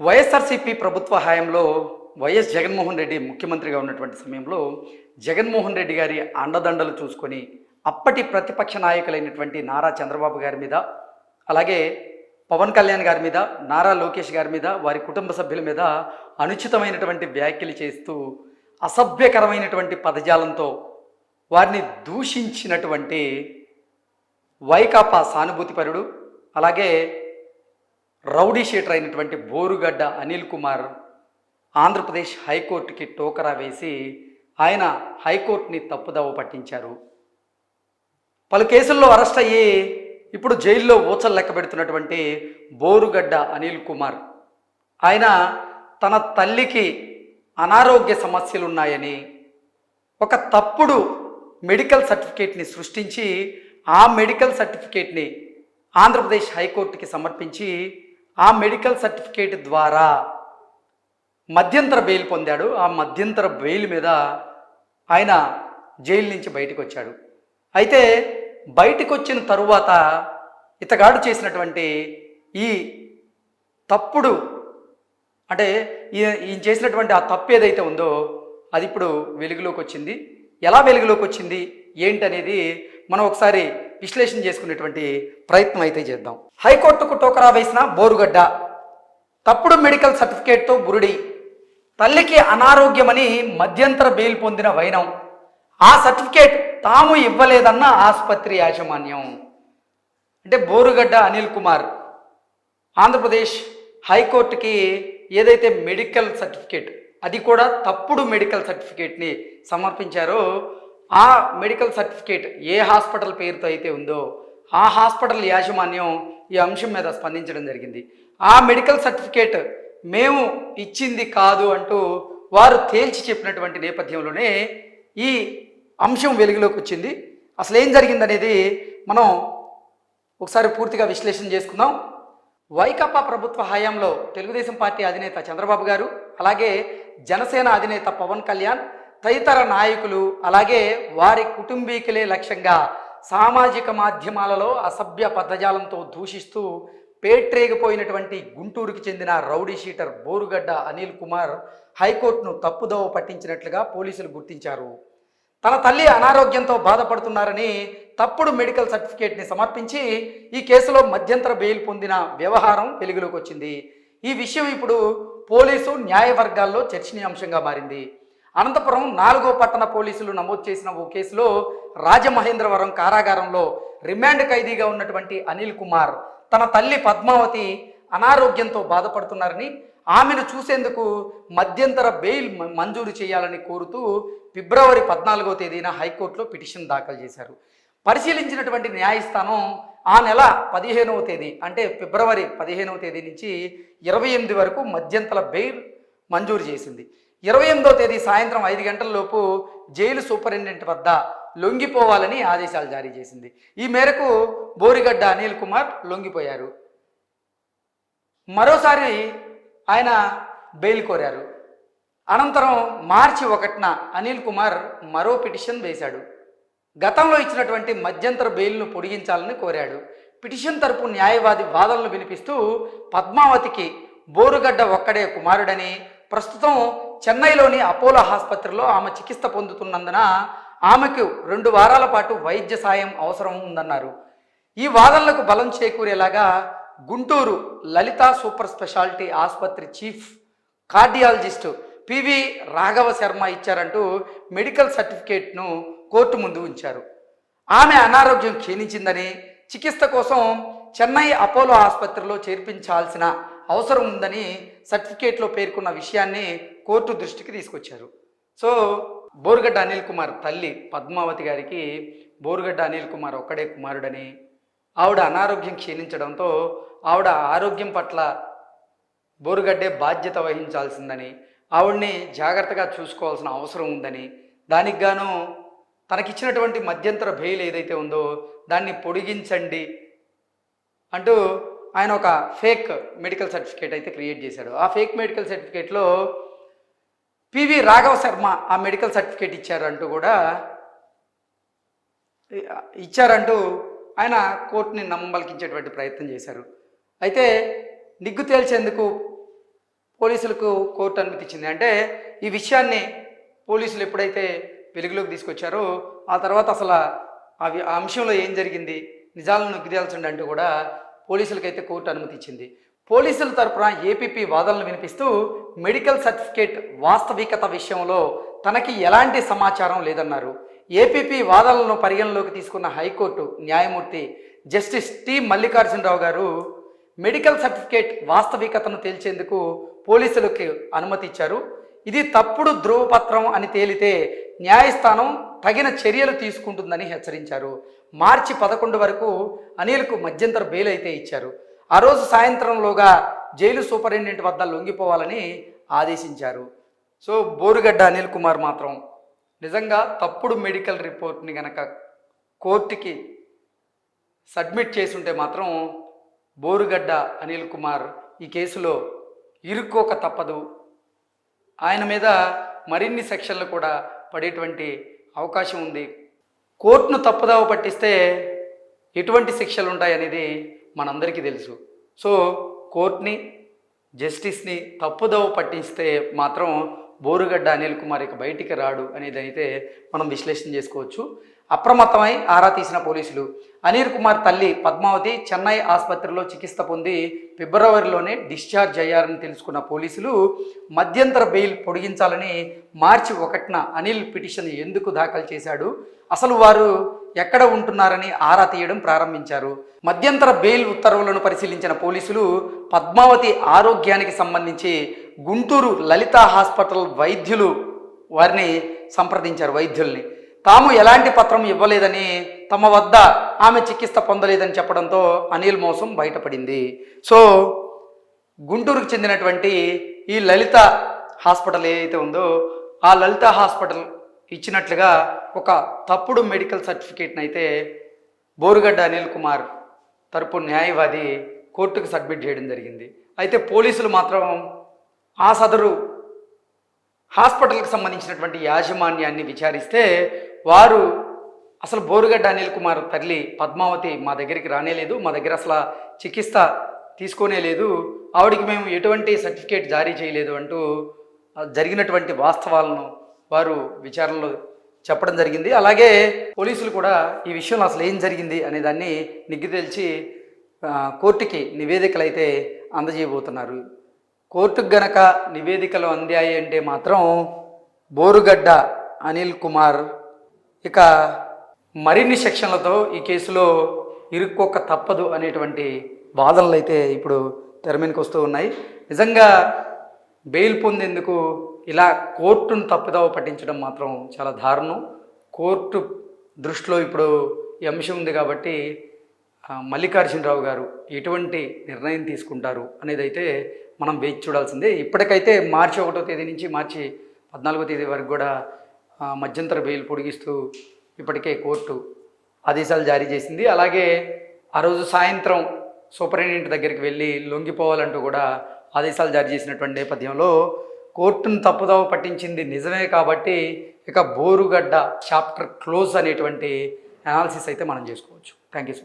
వైఎస్ఆర్సీపీ ప్రభుత్వ హయాంలో వైఎస్ జగన్మోహన్ రెడ్డి ముఖ్యమంత్రిగా ఉన్నటువంటి సమయంలో జగన్మోహన్ రెడ్డి గారి అండదండలు చూసుకొని అప్పటి ప్రతిపక్ష నాయకులైనటువంటి నారా చంద్రబాబు గారి మీద అలాగే పవన్ కళ్యాణ్ గారి మీద నారా లోకేష్ గారి మీద వారి కుటుంబ సభ్యుల మీద అనుచితమైనటువంటి వ్యాఖ్యలు చేస్తూ అసభ్యకరమైనటువంటి పదజాలంతో వారిని దూషించినటువంటి వైకాపా సానుభూతిపరుడు అలాగే రౌడీ షీటర్ అయినటువంటి బోరుగడ్డ అనిల్ కుమార్ ఆంధ్రప్రదేశ్ హైకోర్టుకి టోకరా వేసి ఆయన హైకోర్టుని తప్పుదవ పట్టించారు. పలు కేసుల్లో అరెస్ట్ అయ్యి ఇప్పుడు జైల్లో ఊచలు లెక్క పెడుతున్నటువంటి బోరుగడ్డ అనిల్ కుమార్. ఆయన తన తల్లికి అనారోగ్య సమస్యలు ఉన్నాయని ఒక తప్పుడు మెడికల్ సర్టిఫికేట్ని సృష్టించి ఆ మెడికల్ సర్టిఫికేట్ని ఆంధ్రప్రదేశ్ హైకోర్టుకి సమర్పించి ఆ మెడికల్ సర్టిఫికేట్ ద్వారా మధ్యంతర బెయిల్ పొందాడు. ఆ మధ్యంతర బెయిల్ మీద ఆయన జైలు నుంచి బయటకు వచ్చాడు అయితే బయటకు వచ్చిన తరువాత ఇతగాడు చేసినటువంటి ఈ తప్పుడు అంటే ఈ- ఈయన చేసినటువంటి ఆ తప్పు ఏదైతే ఉందో అది ఇప్పుడు వెలుగులోకి వచ్చింది. ఎలా వెలుగులోకి వచ్చింది? ఏంటనేది మనం ఒకసారి విశ్లేషణ చేసుకునేటువంటి ప్రయత్నం అయితే చేద్దాం. హైకోర్టుకు టోకరా వేసిన బోరుగడ్డ. తప్పుడు మెడికల్ సర్టిఫికేట్తో బురుడి. తల్లికి అనారోగ్యమని మధ్యంతర బెయిల్ పొందిన వైనం. ఆ సర్టిఫికేట్ తాము ఇవ్వలేదన్న ఆసుపత్రి యాజమాన్యం. అంటే బోరుగడ్డ అనిల్ కుమార్. ఆంధ్రప్రదేశ్ హైకోర్టుకి ఏదైతే మెడికల్ సర్టిఫికేట్ అది కూడా తప్పుడు మెడికల్ సర్టిఫికేట్ని సమర్పించారో ఆ మెడికల్ సర్టిఫికేట్ ఏ హాస్పిటల్ పేరుతో అయితే ఉందో ఆ హాస్పిటల్ యాజమాన్యం ఈ అంశం మీద స్పందించడం జరిగింది. ఆ మెడికల్ సర్టిఫికేట్ మేము ఇచ్చింది కాదు అంటూ వారు తేల్చి చెప్పినటువంటి నేపథ్యంలోనే ఈ అంశం వెలుగులోకి వచ్చింది. అసలు ఏం జరిగిందనేది మనం ఒకసారి పూర్తిగా విశ్లేషణ చేసుకుందాం. వైకాపా ప్రభుత్వ హయాంలో తెలుగుదేశం పార్టీ అధినేత చంద్రబాబు గారు అలాగే జనసేన అధినేత పవన్ కళ్యాణ్ తదితర నాయకులు అలాగే వారి కుటుంబీకులే లక్ష్యంగా సామాజిక మాధ్యమాలలో అసభ్య పదజాలంతో దూషిస్తూ పేట్రేగిపోయినటువంటి గుంటూరుకు చెందిన రౌడీ షీటర్ బోరుగడ్డ అనిల్ కుమార్ హైకోర్టును తప్పుదోవ పట్టించినట్లుగా పోలీసులు గుర్తించారు. తన తల్లి అనారోగ్యంతో బాధపడుతున్నారని తప్పుడు మెడికల్ సర్టిఫికేట్ని సమర్పించి ఈ కేసులో మధ్యంతర బెయిల్ పొందిన వ్యవహారం వెలుగులోకి వచ్చింది. ఈ విషయం ఇప్పుడు పోలీసు న్యాయవర్గాల్లో చర్చనీయాంశంగా మారింది. అనంతపురం నాలుగో పట్టణ పోలీసులు నమోదు చేసిన ఓ కేసులో రాజమహేంద్రవరం కారాగారంలో రిమాండ్ ఖైదీగా ఉన్నటువంటి అనిల్ కుమార్ తన తల్లి పద్మావతి అనారోగ్యంతో బాధపడుతున్నారని ఆమెను చూసేందుకు మధ్యంతర బెయిల్ మంజూరు చేయాలని కోరుతూ ఫిబ్రవరి పద్నాలుగో తేదీన హైకోర్టులో పిటిషన్ దాఖలు చేశారు. పరిశీలించినటువంటి న్యాయస్థానం ఆ నెల పదిహేనవ తేదీ అంటే ఫిబ్రవరి పదిహేనవ తేదీ నుంచి ఇరవై ఎనిమిది వరకు మధ్యంతర బెయిల్ మంజూరు చేసింది. ఇరవై ఎనిమిదో తేదీ సాయంత్రం ఐదు గంటల లోపు జైలు సూపరింటెండెంట్ వద్ద లొంగిపోవాలని ఆదేశాలు జారీ చేసింది. ఈ మేరకు బోరిగడ్డ అనిల్ కుమార్ లొంగిపోయారు. మరోసారి ఆయన బెయిల్ కోరారు. అనంతరం మార్చి ఒకటిన అనిల్ కుమార్ మరో పిటిషన్ వేశాడు. గతంలో ఇచ్చినటువంటి మధ్యంతర బెయిల్ను పొడిగించాలని కోరాడు. పిటిషన్ తరపు న్యాయవాది వాదనలు వినిపిస్తూ పద్మావతికి బోరుగడ్డ ఒక్కడే కుమారుడని ప్రస్తుతం చెన్నైలోని అపోలో ఆసుపత్రిలో ఆమె చికిత్స పొందుతున్నందున ఆమెకు రెండు వారాల పాటు వైద్య సాయం అవసరం ఉందన్నారు. ఈ వాదనలకు బలం చేకూరేలాగా గుంటూరు లలిత సూపర్ స్పెషాలిటీ ఆసుపత్రి chief cardiologist PV Raghava Sharma ఇచ్చారంటూ medical సర్టిఫికేట్ను కోర్టు ముందు ఉంచారు. ఆమె అనారోగ్యం క్షీణించిందని చికిత్స కోసం చెన్నై అపోలో ఆసుపత్రిలో చేర్పించాల్సిన అవసరం ఉందని సర్టిఫికేట్లో పేర్కొన్న విషయాన్ని కోర్టు దృష్టికి తీసుకొచ్చారు. సో బోరుగడ్డ అనిల్ కుమార్ తల్లి పద్మావతి గారికి బోరుగడ్డ అనిల్ కుమార్ ఒక్కడే కుమారుడని ఆవిడ అనారోగ్యం క్షీణించడంతో ఆవిడ ఆరోగ్యం పట్ల బోరుగడ్డే బాధ్యత వహించాల్సిందని ఆవిడ్ని జాగ్రత్తగా చూసుకోవాల్సిన అవసరం ఉందని దానికి గాను తనకిచ్చినటువంటి మధ్యంతర బెయిల్ ఏదైతే ఉందో దాన్ని పొడిగించండి అంటూ ఆయన ఒక ఫేక్ మెడికల్ సర్టిఫికేట్ అయితే క్రియేట్ చేశాడు. ఆ ఫేక్ మెడికల్ సర్టిఫికేట్లో పివి రాఘవ శర్మ ఆ మెడికల్ సర్టిఫికేట్ ఇచ్చారంటూ కూడా ఇచ్చారంటూ ఆయన కోర్టుని నమ్మబలికించేటువంటి ప్రయత్నం చేశారు. అయితే నిగ్గు తేల్చేందుకు పోలీసులకు కోర్టు అనుమతిచ్చింది అంటే ఈ విషయాన్ని పోలీసులు ఎప్పుడైతే వెలుగులోకి తీసుకొచ్చారో ఆ తర్వాత అసలు ఆ ఆ అంశంలో ఏం జరిగింది నిజాలను నొక్కిదేల్చండి అంటూ కూడా పోలీసులకైతే కోర్టు అనుమతి ఇచ్చింది. పోలీసుల తరపున ఏపీపీ వాదనలు వినిపిస్తూ మెడికల్ సర్టిఫికేట్ వాస్తవికత విషయంలో తనకి ఎలాంటి సమాచారం లేదన్నారు. ఏపీపీ వాదనలను పరిగణలోకి తీసుకున్న హైకోర్టు న్యాయమూర్తి జస్టిస్ టి మల్లికార్జునరావు గారు మెడికల్ సర్టిఫికేట్ వాస్తవికతను తేల్చేందుకు పోలీసులకు అనుమతి ఇచ్చారు. ఇది తప్పుడు ధ్రువపత్రం అని తేలితే న్యాయస్థానం తగిన చర్యలు తీసుకుంటుందని హెచ్చరించారు. మార్చి పదకొండు వరకు అనిల్కు మధ్యంతర బెయిల్ అయితే ఇచ్చారు. ఆ రోజు సాయంత్రంలోగా జైలు సూపరింటెండెంట్ వద్ద లొంగిపోవాలని ఆదేశించారు. సో బోరుగడ్డ అనిల్ కుమార్ మాత్రం నిజంగా తప్పుడు మెడికల్ రిపోర్ట్ని గనక కోర్టుకి సబ్మిట్ చేసుంటే మాత్రం బోరుగడ్డ అనిల్ కుమార్ ఈ కేసులో ఇరుక్కోక తప్పదు. ఆయన మీద మరిన్ని సెక్షన్లు కూడా పడేటువంటి అవకాశం ఉంది. కోర్టును తప్పుదావ పట్టిస్తే ఎటువంటి శిక్షలు ఉంటాయనేది మనందరికీ తెలుసు. సో కోర్టుని జస్టిస్ని తప్పుదోవ పట్టిస్తే మాత్రం బోరుగడ్డ అనిల్ కుమార్ ఇక బయటికి రాడు అనేది అయితే మనం విశ్లేషణ చేసుకోవచ్చు. అప్రమత్తమై ఆరా తీసిన పోలీసులు. అనిల్ కుమార్ తల్లి పద్మావతి చెన్నై ఆసుపత్రిలో చికిత్స పొంది ఫిబ్రవరిలోనే డిశ్చార్జ్ అయ్యారని తెలుసుకున్న పోలీసులు మధ్యంతర బెయిల్ పొడిగించాలని మార్చి ఒకటిన అనిల్ పిటిషన్ ఎందుకు దాఖలు చేశాడు? అసలు వారు ఎక్కడ ఉంటున్నారని ఆరా తీయడం ప్రారంభించారు. మధ్యంతర బెయిల్ ఉత్తర్వులను పరిశీలించిన పోలీసులు పద్మావతి ఆరోగ్యానికి సంబంధించి గుంటూరు లలిత హాస్పిటల్ వైద్యులు వారిని సంప్రదించారు వైద్యుల్ని. తాము ఎలాంటి పత్రం ఇవ్వలేదని తమ వద్ద ఆమె చికిత్స పొందలేదని చెప్పడంతో అనిల్ మోసం బయటపడింది. సో గుంటూరుకు చెందినటువంటి ఈ లలిత హాస్పిటల్ ఏదైతే ఉందో ఆ లలిత హాస్పిటల్ ఇచ్చినట్లుగా ఒక తప్పుడు మెడికల్ సర్టిఫికేట్ని అయితే బోరుగడ్డ అనిల్ కుమార్ తరపు న్యాయవాది కోర్టుకు సబ్మిట్ చేయడం జరిగింది. అయితే పోలీసులు మాత్రం ఆ సదరు హాస్పిటల్కి సంబంధించినటువంటి యాజమాన్యాన్ని విచారిస్తే వారు అసలు బోరుగడ్డ అనిల్ కుమార్ తల్లి పద్మావతి మా దగ్గరికి రానేలేదు మా దగ్గర అసలు చికిత్స తీసుకోనే లేదు ఆవిడికి మేము ఎటువంటి సర్టిఫికేట్ జారీ చేయలేదు అంటూ జరిగినటువంటి వాస్తవాలను వారు విచారణలో చెప్పడం జరిగింది. అలాగే పోలీసులు కూడా ఈ విషయంలో అసలు ఏం జరిగింది అనే దాన్ని నిగ్గు తేల్చి కోర్టుకి నివేదికలు అయితే అందజేయబోతున్నారు. కోర్టుకు గనక నివేదికలు అందాయి అంటే మాత్రం బోరుగడ్డ అనిల్ కుమార్. ఇక మరిన్ని సెక్షన్లతో ఈ కేసులో ఇరుక్కోక తప్పదు అనేటువంటి వాదనలు అయితే ఇప్పుడు తెరమీనికి వస్తూ ఉన్నాయి. నిజంగా బెయిల్ పొందేందుకు ఇలా కోర్టును తప్పుదావ పట్టించడం మాత్రం చాలా దారుణం. కోర్టు దృష్టిలో ఇప్పుడు ఈ అంశం ఉంది కాబట్టి మల్లికార్జునరావు గారు ఎటువంటి నిర్ణయం తీసుకుంటారు అనేది అయితే మనం వేచి చూడాల్సిందే. ఇప్పటికైతే మార్చి ఒకటో తేదీ నుంచి మార్చి పద్నాలుగో తేదీ వరకు కూడా మధ్యంతర బెయిల్ పొడిగిస్తూ ఇప్పటికే కోర్టు ఆదేశాలు జారీ చేసింది. అలాగే ఆ రోజు సాయంత్రం సూపరింటెండెంట్ దగ్గరికి వెళ్ళి లొంగిపోవాలంటూ కూడా ఆదేశాలు జారీ చేసినటువంటి నేపథ్యంలో కోర్టును తప్పుదోవ పట్టించింది నిజమే కాబట్టి ఇక బోరుగడ్డ చాప్టర్ క్లోజ్ అనేటువంటి అనాలిసిస్ అయితే మనం చేసుకోవచ్చు. Thank you